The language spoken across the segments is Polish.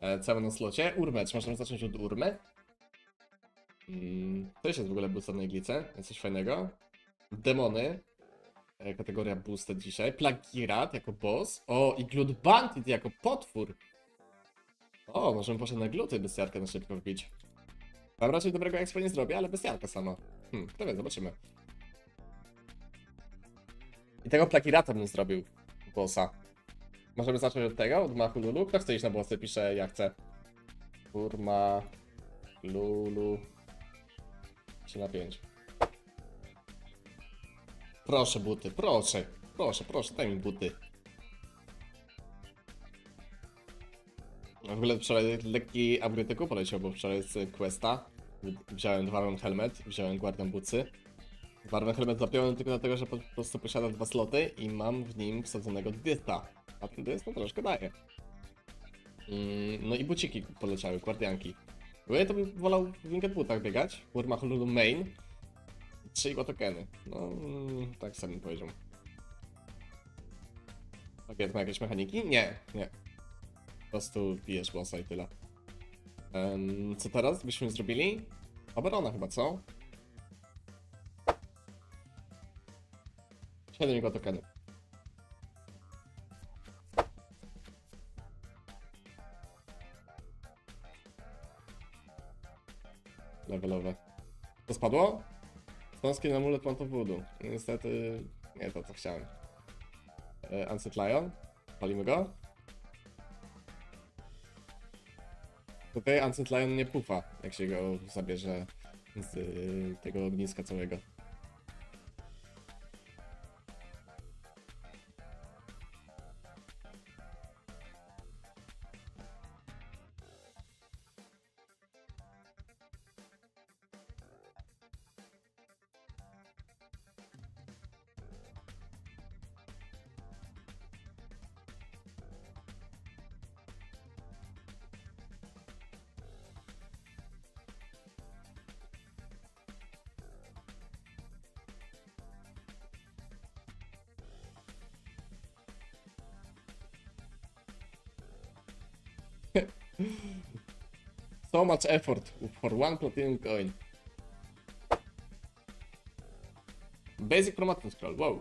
E, mamy na slocie? Urmę. Czy możemy zacząć od urmy? Mm, to jest w ogóle boost na iglice. Coś fajnego. Demony. E, kategoria boosted dzisiaj. Plagirat jako boss. O, i Glut Bandit jako potwór. O, możemy poszedł na gluty bestiarkę na szybko wbić. Tam raczej dobrego expo nie zrobię, ale bestiarka sama. Hmm, kto wie, zobaczymy. I tego plagirata bym zrobił. Bossa. Możemy zacząć od tego, od Machu Lulu. Kto chce iść na bossy? Pisze, ja chcę. Kurma. Lulu. 3 na 5. Proszę buty, proszę. Proszę, proszę, daj mi buty. W ogóle wczoraj lekki upgrade tylko poleciał, bo wczoraj z Questa wziąłem Dwarven Helmet, wziąłem Guardian Bootsy. Dwarven Helmet zapiąłem tylko dlatego, że po prostu posiada dwa sloty i mam w nim wsadzonego dysta. A ten dyst no troszkę daje. Mm, no i buciki poleciały, guardianki. Bo ja to bym wolał w Winged Bootach biegać, w Urmach Lulu Main. Trzy tokeny. No, mm, tak sam bym powiedział. Pakiet ma jakieś mechaniki? Nie, nie. Po prostu bijesz bossa i tyle. Em, co teraz byśmy zrobili? Obrona chyba, co? 7 igła Levelowe. To spadło? Stąski na mulet mam to voodoo. Niestety nie to co chciałem. E, Ancient Lion. Palimy go. Tutaj Ancient Lion nie pufa, jak się go zabierze z y, tego ogniska całego. So much effort for one platinum coin. Basic Promotion Scroll, wow.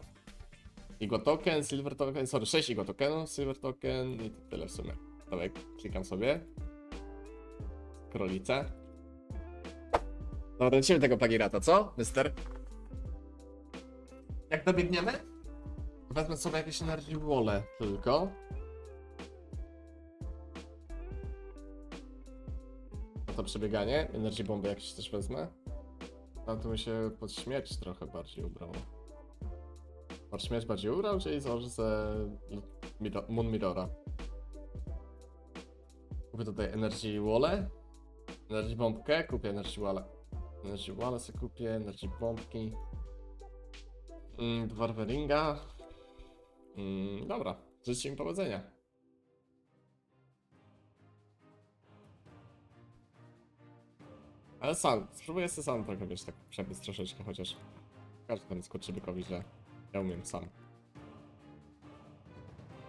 Igo token, silver token, sorry, 6 igo tokenów, silver token i tyle w sumie. Dawaj, klikam sobie. Krolice. Dobra, lecimy tego plagirata, co, mister? Jak dobiegniemy? Wezmę sobie jakieś energy wall tylko. To przebieganie, energy bomby jakieś też wezmę. A tu mi się pod śmierć trochę bardziej ubrało. Pod śmierć bardziej ubrał, czyli założę ze Miro- Moon Mirrora. Kupię tutaj Energy Wallę. Energy Bombkę, kupię Energy Wallę. Energy Wallę sobie kupię, Energy Bombki. Mm, Dwarweringa. Mm, dobra, życzę mi powodzenia. Ale sam, spróbuję sobie sam trochę, wiesz, tak przebiec troszeczkę chociaż. Każdy tam skurczybykowi, że ja umiem sam.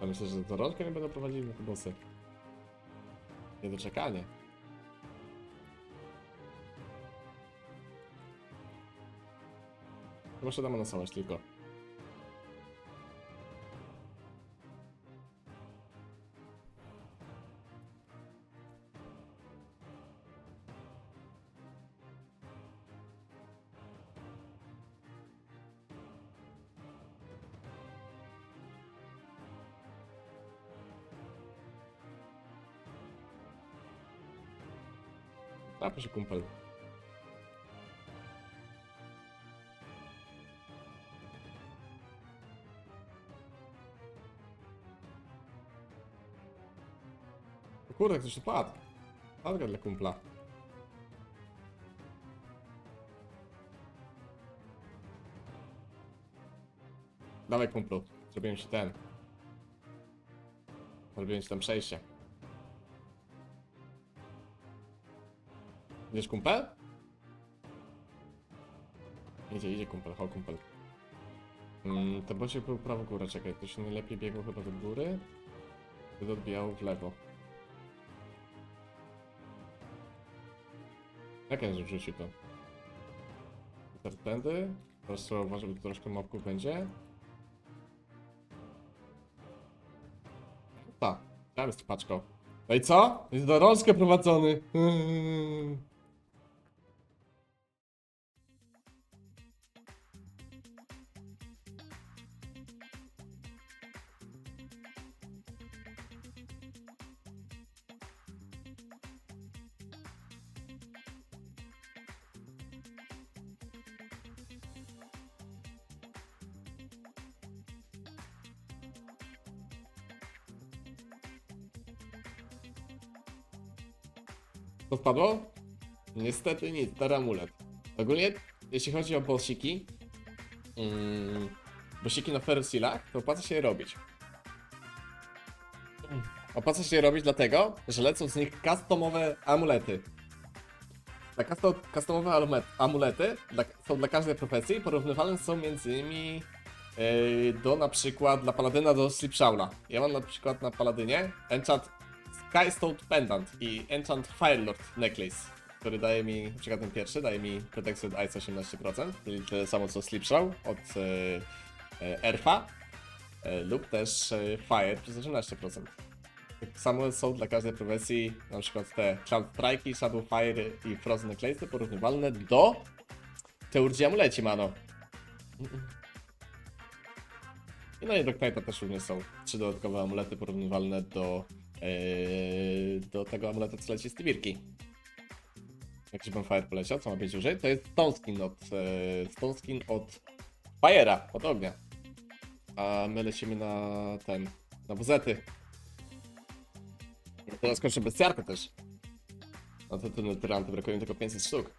A myślę, że do rączkę nie będą prowadzili na te. Niedoczekanie. Muszę tam nasować tylko. A proszę kumpel. Kurde, ktoś tu padł. Padł dla kumpla. Dawaj kumplu, zrobiłem ci ten. Zrobiłem ci tam przejście. Idziesz kumpel? Idzie, idzie kumpel, ho kumpel. Mm, to bocie był prawo górę, czekaj, to się najlepiej biegło chyba do góry. Wtedy odbijał w lewo. Jak ja rzuci to? Teraz tędy. Teraz trzeba uważać, bo troszkę mobków będzie. Tak, tam jest paczką. No i co? Jest do rączkę prowadzony. Co wpadło? Niestety nic, stary amulet. Ogólnie, jeśli chodzi o bossiki, mm, na Ferrosilach, to opłaca się je robić. Opłaca się je robić dlatego, że lecą z nich customowe amulety. Te custom, customowe amulet- amulety są dla każdej profesji, porównywalne są między innymi yy, do na przykład dla paladyna do Slipshawla. Ja mam na przykład na paladynie enchant Skystone Pendant i Enchant Firelord Necklace, który daje mi, na przykład ten pierwszy, daje mi Protection Ice 18%, czyli tyle samo co Slipshaw od e, e, Erfa, e, lub też e, Fire przez 18%. Tak samo są dla każdej profesji, na przykład te Cloud Strike, Shadow Fire i Frozen Necklace porównywalne do Teurgi Amuleci, mano. I no i do Knight'a też również są trzy dodatkowe amulety porównywalne do Eee, do tego amuletu, co leci z Tibirki. Jak się Fire poleciał, co ma być dłużej, to jest Stone Skin od, e, Stone Skin od Fire'a, od ognia. A my lecimy na ten, na buzety. Teraz kończę bestiarkę też. No to ten tyranty brakuje mi tylko 500 sztuk.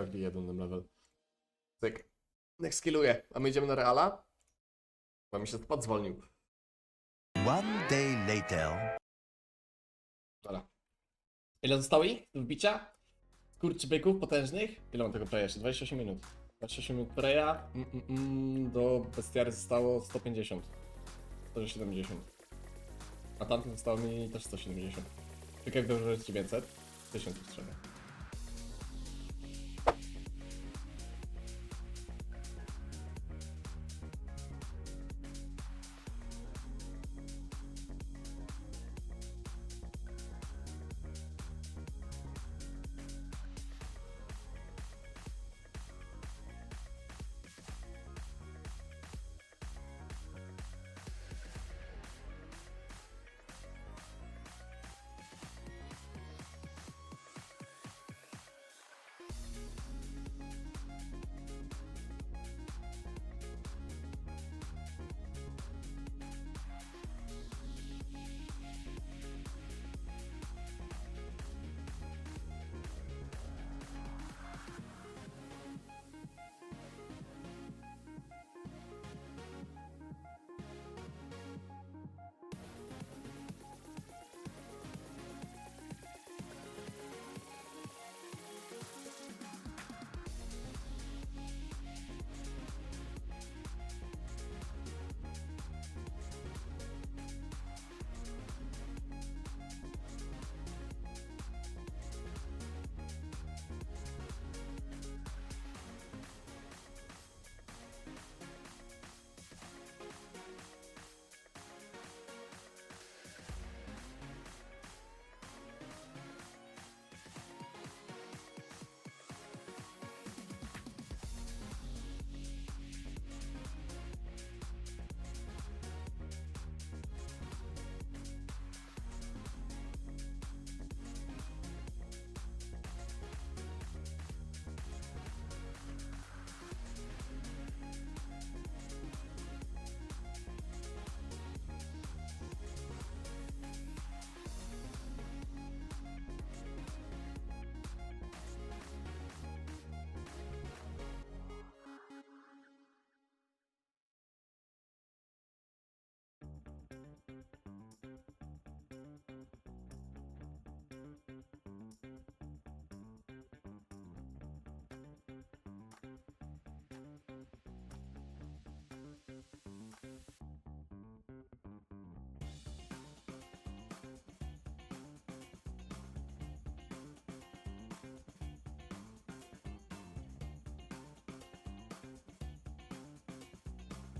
Bije jeden level. Cyk. Niech skilluje. A my idziemy na Reala? Bo mi się spot zwolnił. One day later. Dobra. Ile zostało ich do wbicia? Kurczybyków potężnych? Ile mam tego playa jeszcze? 28 minut. 28 minut playa. Mm, mm, mm, do bestiary zostało 150. 170. A tamtym zostało mi też 170. Tylko jak dobrze 900. 1000 już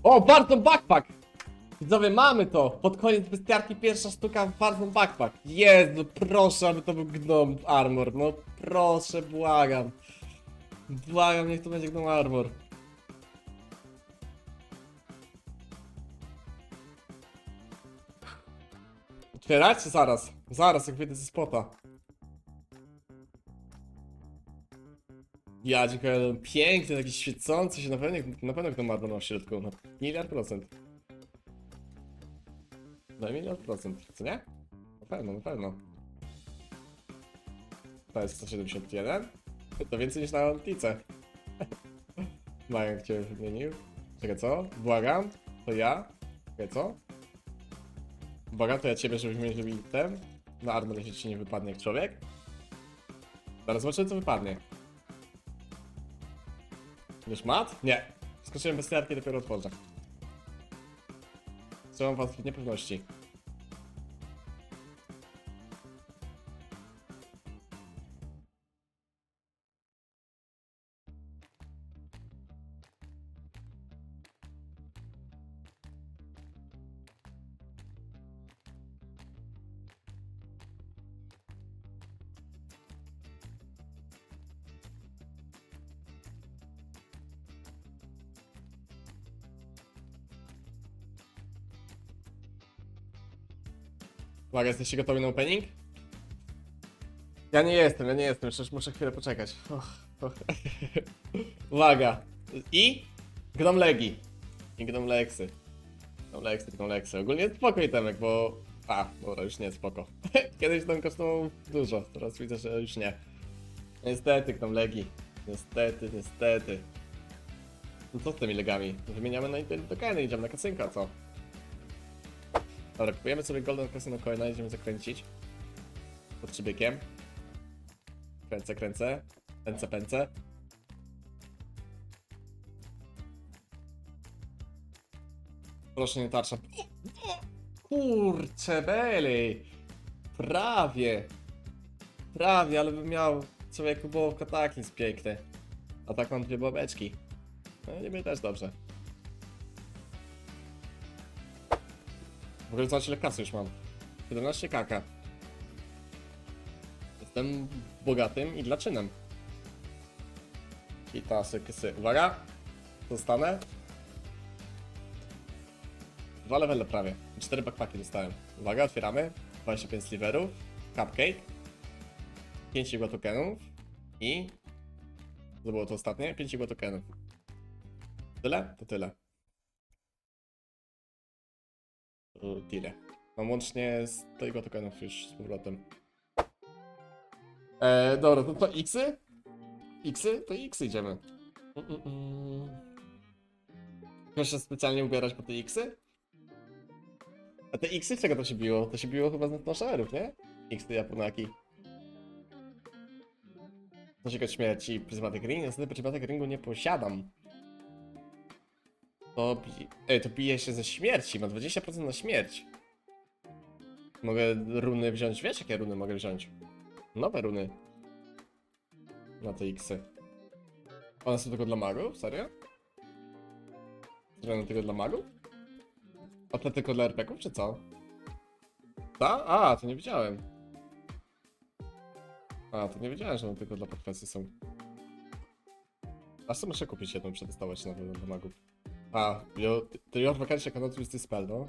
O, bardzo backpack! Widzowie, mamy to! Pod koniec bestiarki pierwsza sztuka bardzo backpack. Jezu, proszę, aby to był gnom armor. No proszę, błagam. Błagam, niech to będzie gnom armor. Otwierać? Zaraz. Zaraz, jak wyjdę ze spota. Ja dziękuję. Piękny, taki świecący się. Na pewno, na pewno kto ma na środku. No, miliard procent. No miliard procent, co nie? Na pewno, na pewno. To jest 171. To więcej niż na Antice. Mają cię wymienił. Czekaj, co? Błagam. To ja. Czekaj, co? Błagam, to ja ciebie, żebyś mnie zrobił ten. Na armor, jeśli ci nie wypadnie jak człowiek. Zaraz zobaczymy, co wypadnie. Już mat? Nie. Skoczyłem bez starki, dopiero otworzę. Trzymam was w niepewności. Uwaga, jesteście gotowi na opening? Ja nie jestem, ja nie jestem, przecież muszę chwilę poczekać. Och, och. Uwaga. I Gnom Legi. I Gnom Lexy. Gnom Lexy, Gnom Lexy. Ogólnie spoko itemek, bo... A, dobra, już nie, spoko. Kiedyś tam kosztował dużo, teraz widzę, że już nie. Niestety, Gnom Legi. Niestety, niestety. No co z tymi legami? Wymieniamy na Intel tokeny, idziemy na kasynka, co? Dobra, kupujemy sobie Golden Casino Coina, idziemy zakręcić. Pod trzybykiem. Kręcę, kręcę. Pęcę, pęcę. Proszę nie tarcza. Kurcze beli! Prawie! Prawie, ale bym miał człowieku było kataklizm piękny. A tak mam dwie babeczki. No niby też dobrze. W ogóle zobaczcie ile kasy już mam. 17 kaka. Jestem bogatym i dlaczynem. I tasy, kysy. Uwaga! Zostanę. Dwa levele prawie. Cztery backpacki dostałem. Uwaga, otwieramy. 25 sliverów. Cupcake. 5 igła tokenów. I... To było to ostatnie? 5 igła tokenów. Tyle? To tyle. Tyle. Mam łącznie 100 igła tokenów już z powrotem. E, dobra, to to Xy? Xy? To Xy idziemy. Mm, mm, mm. Muszę się specjalnie ubierać po te Xy? A te Xy z czego to się biło? To się biło chyba z naszerów, nie? Xy Japonaki. Zaczekać śmierci Prismatic Ring? Niestety Prismatic Ringu nie posiadam. To, bi... Ej, to bije się ze śmierci, ma 20% na śmierć. Mogę runy wziąć, wiesz jakie runy mogę wziąć? Nowe runy. Na te Xy. One są tylko dla magów? Serio? Zrobione tylko dla magów? A te tylko dla RPków, czy co? Ta? A, to nie widziałem. A, to nie wiedziałem, że one tylko dla profesji są. A co muszę kupić jedną, przetestować na dla magów. A, jo, to your vacancy cannot use this spell, no?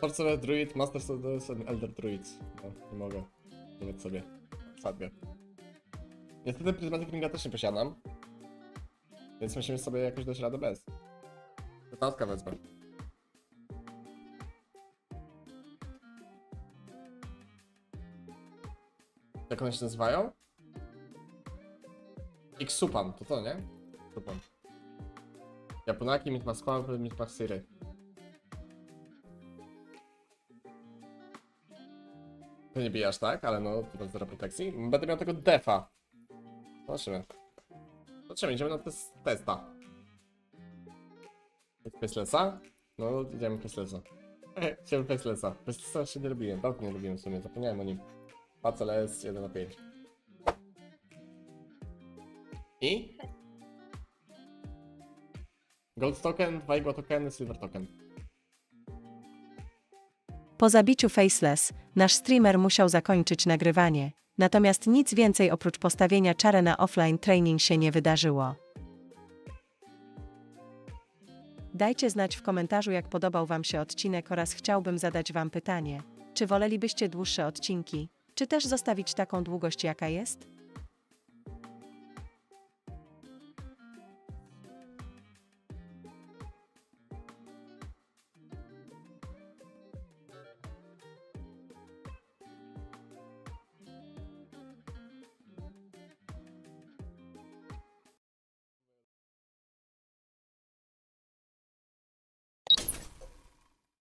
Sorcerer, Druid, Master Sorcerers Elder Druids. No, nie mogę. Nawet sobie. Sadgę. Niestety Prismatic Ringa też nie posiadam. Więc musimy sobie jakoś dać radę bez. Tatka wezmę. Jak one się nazywają? X-Supan, to to, nie? Supan. Japonaki, Mitmasquawy, Mitmaxiry. To nie bijasz, tak? Ale no, to bez zero protekcji. Będę miał tego defa. Zobaczymy. Zobaczymy, idziemy na test testa. Facelessa? No, idziemy Facelessa. Idziemy Facelessa. Facelessa jeszcze nie lubiłem, dawno nie lubiłem w sumie, zapomniałem o nim. ACLS 1 na 5. I? Gold token, 2 igła tokeny, silver token. Po zabiciu Faceless, nasz streamer musiał zakończyć nagrywanie, natomiast nic więcej oprócz postawienia czary na offline training się nie wydarzyło. Dajcie znać w komentarzu, jak podobał Wam się odcinek oraz chciałbym zadać Wam pytanie, czy wolelibyście dłuższe odcinki, czy też zostawić taką długość, jaka jest?